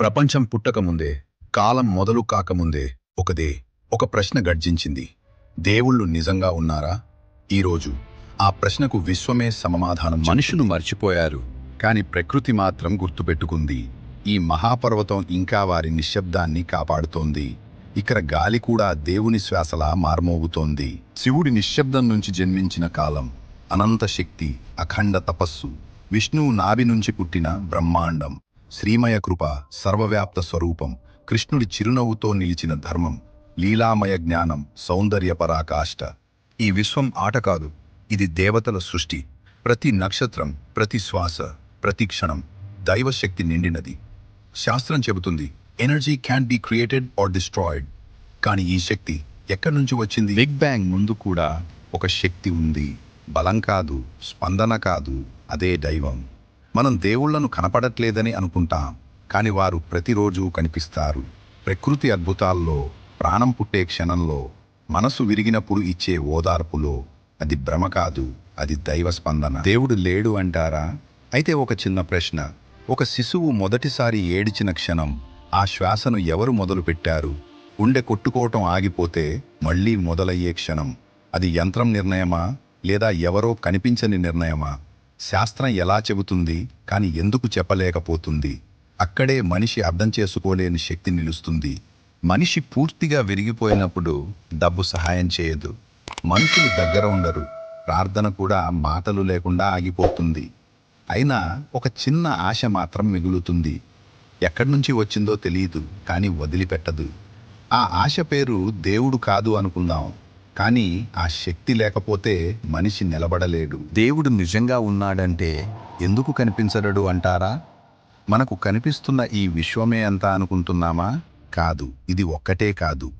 ప్రపంచం పుట్టకముందే కాలం మొదలు కాకముందే ఒకదే ఒక ప్రశ్న గర్జించింది. దేవుళ్ళు నిజంగా ఉన్నారా? ఈరోజు ఆ ప్రశ్నకు విశ్వమే సమాధానం మనుషులు మర్చిపోయారు కాని ప్రకృతి మాత్రం గుర్తుపెట్టుకుంది. ఈ మహాపర్వతం ఇంకా వారి నిశ్శబ్దాన్ని కాపాడుతోంది. ఇక్కడ గాలి కూడా దేవుని శ్వాసలా మార్మోగుతోంది. శివుడి నిశ్శబ్దం నుంచి జన్మించిన కాలం అనంత శక్తి అఖండ తపస్సు విష్ణువు నాభి నుంచి పుట్టిన బ్రహ్మాండం. శ్రీమయ కృప సర్వవ్యాప్త స్వరూపం కృష్ణుడి చిరునవ్వుతో నిలిచిన ధర్మం లీలామయ జ్ఞానం సౌందర్య పరాకాష్ట. ఈ విశ్వం ఆట కాదు ఇది దేవతల సృష్టి. ప్రతి నక్షత్రం ప్రతి శ్వాస ప్రతి క్షణం దైవశక్తి నిండినది. శాస్త్రం చెబుతుంది energy can be created or destroyed కానీ ఈ శక్తి ఎక్కడి నుంచి వచ్చింది? బిగ్ బ్యాంగ్ ముందు కూడా ఒక శక్తి ఉంది. బలం కాదు స్పందన కాదు అదే దైవం. మనం దేవుళ్ళను కనపడట్లేదని అనుకుంటాం కాని వారు ప్రతిరోజు కనిపిస్తారు. ప్రకృతి అద్భుతాల్లో ప్రాణం పుట్టే క్షణంలో మనసు విరిగినప్పుడు ఇచ్చే ఓదార్పులో. అది భ్రమ కాదు అది దైవ స్పందన. దేవుడు లేడు అంటారా? అయితే ఒక చిన్న ప్రశ్న. ఒక శిశువు మొదటిసారి ఏడిచిన క్షణం ఆ శ్వాసను ఎవరు మొదలుపెట్టారు? గుండె కొట్టుకోవటం ఆగిపోతే మళ్ళీ మొదలయ్యే క్షణం. అది యంత్రం నిర్ణయమా? లేదా ఎవరో కనిపించని నిర్ణయమా? శాస్త్రం ఎలా చెబుతుంది కానీ ఎందుకు చెప్పలేకపోతుంది? అక్కడే మనిషి అర్థం చేసుకోలేని శక్తి నిలుస్తుంది. మనిషి పూర్తిగా విరిగిపోయినప్పుడు డబ్బు సహాయం చేయదు. మనుషులు దగ్గర ఉండరు. ప్రార్థన కూడా మాటలు లేకుండా ఆగిపోతుంది. అయినా ఒక చిన్న ఆశ మాత్రం మిగులుతుంది. ఎక్కడి నుంచి వచ్చిందో తెలియదు కానీ వదిలిపెట్టదు. ఆ ఆశ పేరు దేవుడు కాదు అనుకుందాం. కానీ ఆ శక్తి లేకపోతే మనిషి నిలబడలేడు. దేవుడు నిజంగా ఉన్నాడంటే ఎందుకు కనిపించడడు అంటారా? మనకు కనిపిస్తున్న ఈ విశ్వమే అంతా అనుకుంటున్నామా? కాదు ఇది ఒక్కటే కాదు.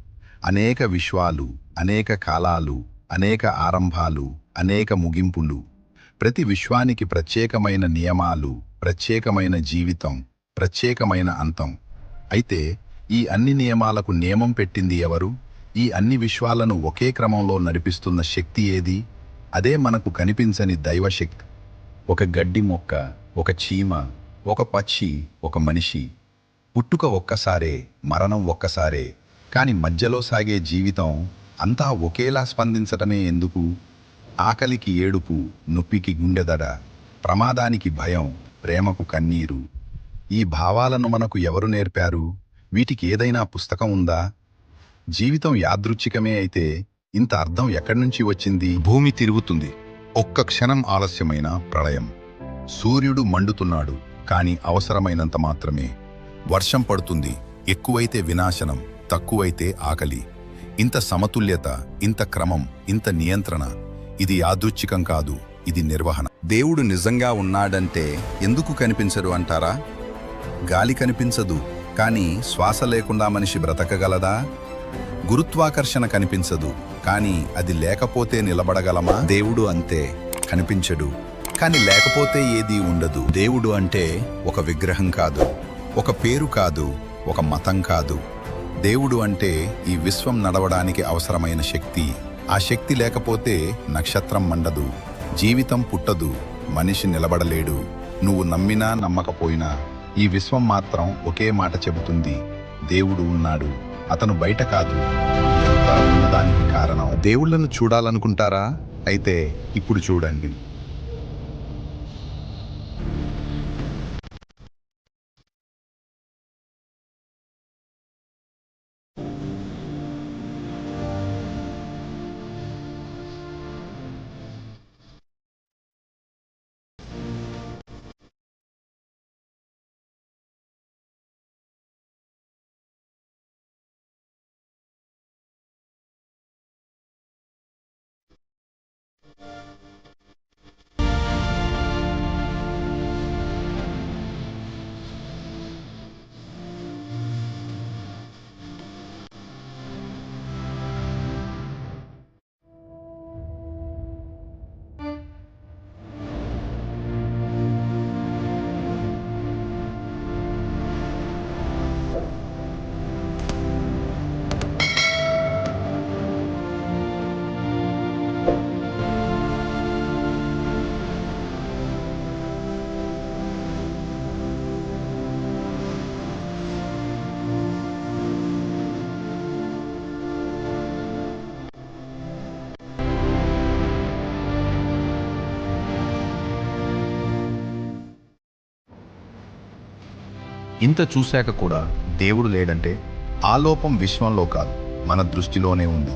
అనేక విశ్వాలు అనేక కాలాలు అనేక ఆరంభాలు అనేక ముగింపులు ప్రతి విశ్వానికి ప్రత్యేకమైన నియమాలు ప్రత్యేకమైన జీవితం ప్రత్యేకమైన అంతం. అయితే ఈ అన్ని నియమాలకు నియమం పెట్టింది ఎవరు? ఈ అన్ని విశ్వాలను ఒకే క్రమంలో నడిపిస్తున్న శక్తి ఏది? అదే మనకు కనిపించని దైవశక్తి. ఒక గడ్డి మొక్క ఒక చీమ ఒక పక్షి ఒక మనిషి. పుట్టుక ఒక్కసారే మరణం ఒక్కసారే. కాని మధ్యలో సాగే జీవితం అంతా ఒకేలా స్పందించటమే ఎందుకు? ఆకలికి ఏడుపు నొప్పికి గుండెదడ ప్రమాదానికి భయం ప్రేమకు కన్నీరు. ఈ భావాలను మనకు ఎవరు నేర్పారు? వీటికి ఏదైనా పుస్తకం ఉందా? జీవితం యాదృచ్ఛికమే అయితే ఇంత అర్థం ఎక్కడి నుంచి వచ్చింది? భూమి తిరుగుతుంది. ఒక్క క్షణం ఆలస్యమైన ప్రళయం. సూర్యుడు మండుతున్నాడు కాని అవసరమైనంత మాత్రమే. వర్షం పడుతుంది ఎక్కువైతే వినాశనం తక్కువైతే ఆకలి. ఇంత సమతుల్యత ఇంత క్రమం ఇంత నియంత్రణ ఇది యాదృచ్ఛికం కాదు ఇది నిర్వహణ. దేవుడు నిజంగా ఉన్నాడంటే ఎందుకు కనిపించరు అంటారా? గాలి కనిపించదు కానీ శ్వాస లేకుండా మనిషి బ్రతకగలదా? గురుత్వాకర్షణ కనిపించదు. కానీ అది లేకపోతే నిలబడగలమా? దేవుడు అంతే కనిపించడు. కానీ లేకపోతే ఏదీ ఉండదు. దేవుడు అంటే ఒక విగ్రహం కాదు. ఒక పేరు కాదు. ఒక మతం కాదు. దేవుడు అంటే ఈ విశ్వం నడవడానికి అవసరమైన శక్తి. ఆ శక్తి లేకపోతే నక్షత్రం మండదు. జీవితం పుట్టదు. మనిషి నిలబడలేడు. నువ్వు నమ్మినా నమ్మకపోయినా ఈ విశ్వం మాత్రం ఒకే మాట చెబుతుంది. దేవుడు ఉన్నాడు. అతను బయట కాదు. ఉన్నదానికి కారణం? దేవుళ్ళను చూడాలనుకుంటారా? అయితే ఇప్పుడు చూడండి. ఇంత చూశాక కూడా దేవుడు లేడంటే ఆ లోపం విశ్వంలో కాదు మన దృష్టిలోనే ఉంది.